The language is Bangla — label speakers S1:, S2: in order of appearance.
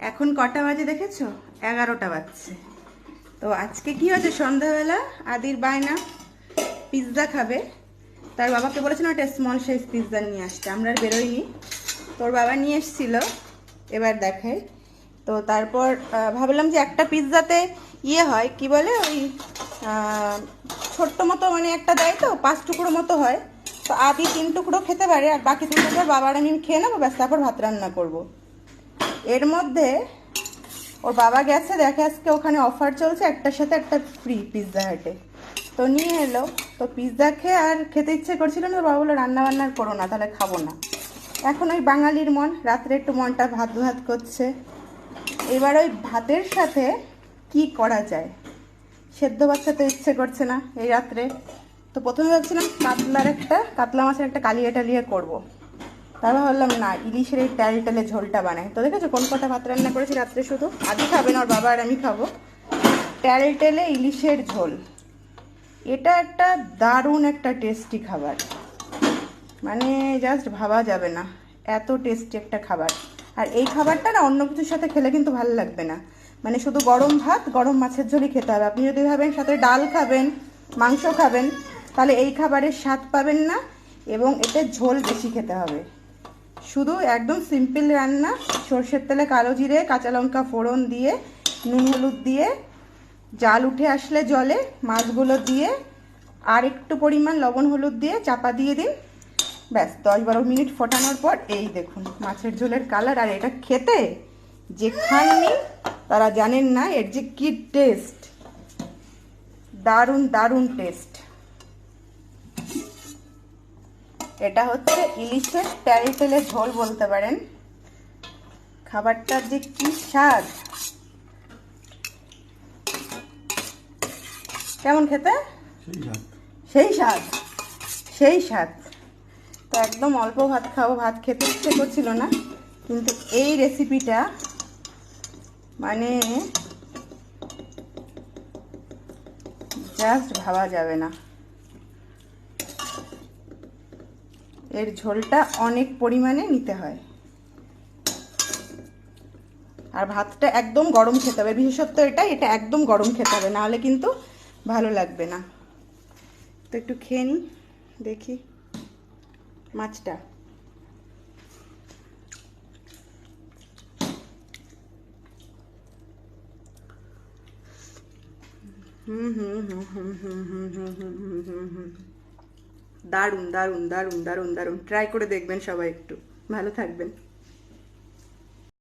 S1: এখন কটা বাজে দেখেছ? এগারোটা বাজছে। তো আজকে কি হয়েছে? সন্ধ্যাবেলা আদির বায়না পিৎজা খাবে। তার বাবাকে বলেছিলাম একটা স্মল সাইজ পিৎজা নিয়ে আসতে। আমরা আর বেরোইনি। তোর বাবা নিয়ে এসেছিল। এবার দেখাই। তো তারপর ভাবলাম যে একটা পিৎজাতে ইয়ে হয়, কি বলে ওই ছোট্ট মতো মানে একটা দেয় তো, পাঁচ টুকরো মতো হয়। তো আদি তিন টুকরো খেতে পারে, আর বাকি তিন টুকরো বাবার আমি খেয়ে নেব, ব্যাস, তারপর ভাত রান্না করব। এর মধ্যে ওর বাবা গেছে, দেখে আজকে ওখানে অফার চলছে, একটার সাথে একটা ফ্রি পিৎজা হাটে। তো নিয়ে এলো। তো পিৎজা খেয়ে আর খেতে ইচ্ছে করছিল না বাবা বলল, রান্না বান্না করো না, তাহলে খাব না। এখন ওই বাঙালির মন, রাত্রে একটু মনটা ভাত ভাত করছে। এবার ওই ভাতের সাথে কি করা যায়? সেদ্ধ বাচ্চা তো ইচ্ছে করছে না এই রাত্রে। তো প্রথমে ভাবছিলাম, কাতলার একটা, কাতলা মাছের একটা কালিয়া টালিয়া করব। তারপর ভাবলাম, না, ইলিশের এই টাল টালে ঝোলটা বানায় তো দেখেছ কোন কটা ভাত রান্না করেছি? রাত্রে শুধু আদি খাবে না, ওর বাবা আর আমি খাব। ট্যাল টেলে ইলিশের ঝোল। এটা একটা দারুণ একটা টেস্টি খাবার। মানে জাস্ট ভাবা যাবে না, এত টেস্টি একটা খাবার। আর এই খাবারটা না অন্য কিছুর সাথে খেলে কিন্তু ভালো লাগবে না। মানে শুধু গরম ভাত, গরম মাছের ঝোলই খেতে হবে। আপনি যদি ভাবেন সাথে ডাল খাবেন, মাংস খাবেন, তাহলে এই খাবারের স্বাদ পাবেন না এবং এতে ঝোল বেশি খেতে হবে। শুধু একদম সিম্পল রান্না, সর্ষের তেলে কালো জিরে, কাঁচা লঙ্কা ফোড়ন দিয়ে, নুন হলুদ দিয়ে, জাল উঠে আসলে জলে, মাছগুলো দিয়ে, আর একটু পরিমাণ লবণ হলুদ দিয়ে চাপা দিয়ে দিন। ব্যাস, দশ বারো মিনিট ফোটানোর পর এই দেখুন মাছের ঝোলের কালার আর এটা খেতে যে খাননি, তারা জানেন না এর যে কি টেস্ট দারুণ দারুণ টেস্ট এটা হচ্ছে ইলিশের ট্যারি তেলে ঝোল বলতে পারেন। খাবারটার যে কি স্বাদ। কেমন খেতে? সেই স্বাদ। সেই স্বাদ। তো একদম অল্প ভাত খাব ভাত খেতে ইচ্ছে করছিল না। কিন্তু এই রেসিপিটা মানে জাস্ট ভাবা যাবে না। এর ঝোলটা অনেক পরিমাণে নিতে হয় আর ভাতটা একদম গরম খেতে হবে বিশেষত্ব এটা এটা একদম গরম খেতে হবে নাহলে কিন্তু ভালো লাগবে না তো একটু খেয়ে নিই দেখি মাছটা হুম হুম হুম হুম হুম হুম হুম হুম হুম হুম হুম দারুণ দারুণ দারুণ দারুণ দারুণ। ট্রাই করে দেখবেন সবাই একটু। ভালো থাকবেন।